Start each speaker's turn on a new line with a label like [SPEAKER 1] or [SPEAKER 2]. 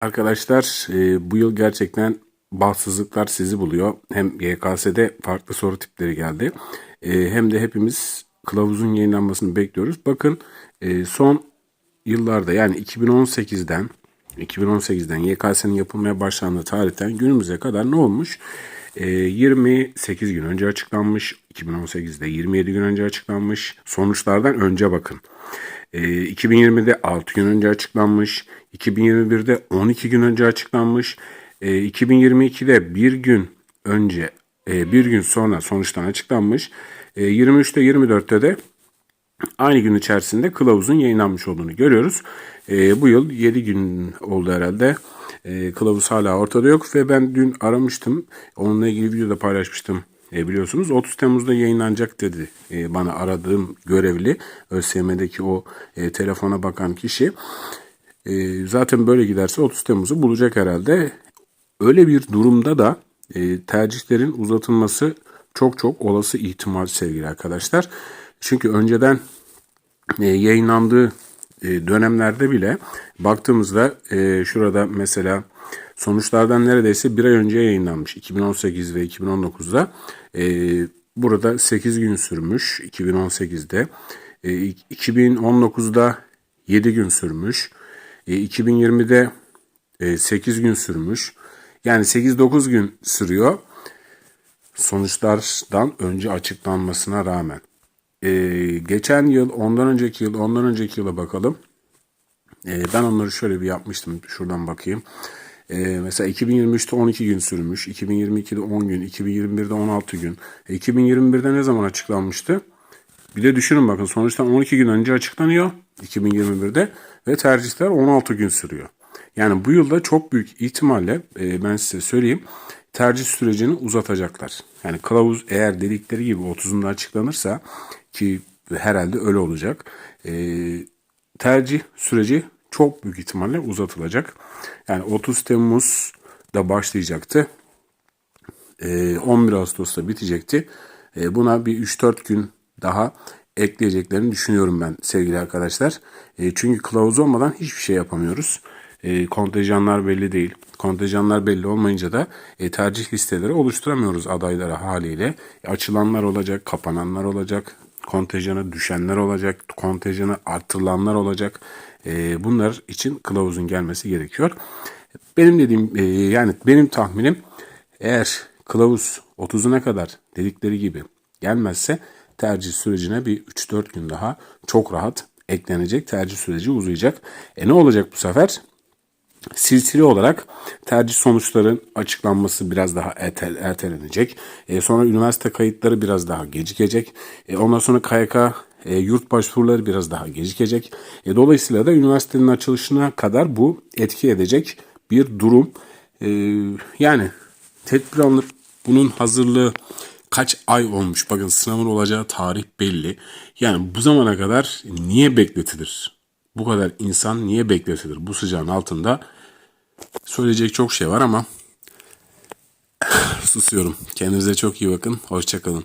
[SPEAKER 1] Arkadaşlar e, bu yıl gerçekten bahtsızlıklar sizi buluyor. Hem YKS'de farklı soru tipleri geldi. E, hem de hepimiz kılavuzun yayınlanmasını bekliyoruz. Bakın e, son yıllarda yani 2018'den 2018'den YKS'nin yapılmaya başlandığı tarihten günümüze kadar ne olmuş? E, 28 gün önce açıklanmış. 2018'de 27 gün önce açıklanmış. Sonuçlardan önce bakın. E, 2020'de 6 gün önce açıklanmış. 2021'de 12 gün önce açıklanmış. E, 2022'de bir gün önce, e, bir gün sonra sonuçtan açıklanmış. E, 23'te 24'te de aynı gün içerisinde kılavuzun yayınlanmış olduğunu görüyoruz. Bu yıl 7 gün oldu herhalde. Kılavuz hala ortada yok ve ben dün aramıştım. Onunla ilgili video da paylaşmıştım. E, biliyorsunuz 30 Temmuz'da yayınlanacak dedi e, bana aradığım görevli ÖSYM'deki o e, telefona bakan kişi. E, zaten böyle giderse 30 Temmuz'u bulacak herhalde. Öyle bir durumda da e, tercihlerin uzatılması çok çok olası ihtimal sevgili arkadaşlar. Çünkü önceden e, yayınlandığı e, dönemlerde bile baktığımızda e, şurada mesela sonuçlardan neredeyse bir ay önce yayınlanmış. 2018 ve 2019'da e, burada 8 gün sürmüş 2018'de e, 2019'da 7 gün sürmüş. E, 2020'de e, 8 gün sürmüş. Yani 8-9 gün sürüyor. Sonuçlardan önce açıklanmasına rağmen. Ee, geçen yıl, ondan önceki yıl, ondan önceki yıla bakalım. Ee, ben onları şöyle bir yapmıştım. Şuradan bakayım. Ee, mesela 2023'te 12 gün sürmüş. 2022'de 10 gün. 2021'de 16 gün. E, 2021'de ne zaman açıklanmıştı? Bir de düşünün bakın sonuçtan 12 gün önce açıklanıyor 2021'de ve tercihler 16 gün sürüyor. Yani bu yılda çok büyük ihtimalle e, ben size söyleyeyim tercih sürecini uzatacaklar. Yani kılavuz eğer dedikleri gibi 30'unda açıklanırsa ki herhalde öyle olacak. E, tercih süreci çok büyük ihtimalle uzatılacak. Yani 30 Temmuz'da başlayacaktı. E, 11 Ağustos'ta bitecekti. E, buna bir 3-4 gün daha ekleyeceklerini düşünüyorum ben sevgili arkadaşlar. E, çünkü kılavuz olmadan hiçbir şey yapamıyoruz. E, kontenjanlar belli değil. Kontenjanlar belli olmayınca da e, tercih listeleri oluşturamıyoruz adaylara haliyle. E, açılanlar olacak, kapananlar olacak, kontenjanı düşenler olacak, kontenjanı artırılanlar olacak. E, bunlar için kılavuzun gelmesi gerekiyor. Benim dediğim e, yani benim tahminim eğer kılavuz 30'una kadar dedikleri gibi gelmezse tercih sürecine bir 3-4 gün daha çok rahat eklenecek. Tercih süreci uzayacak. E ne olacak bu sefer? Silsile olarak tercih sonuçların açıklanması biraz daha ertel, ertelenecek. E, sonra üniversite kayıtları biraz daha gecikecek. E, ondan sonra KYK e, yurt başvuruları biraz daha gecikecek. E, dolayısıyla da üniversitenin açılışına kadar bu etki edecek bir durum. E, yani tedbir alınıp bunun hazırlığı kaç ay olmuş? Bakın sınavın olacağı tarih belli. Yani bu zamana kadar niye bekletilir? Bu kadar insan niye bekletilir bu sıcağın altında? Söyleyecek çok şey var ama susuyorum. Kendinize çok iyi bakın. Hoşçakalın.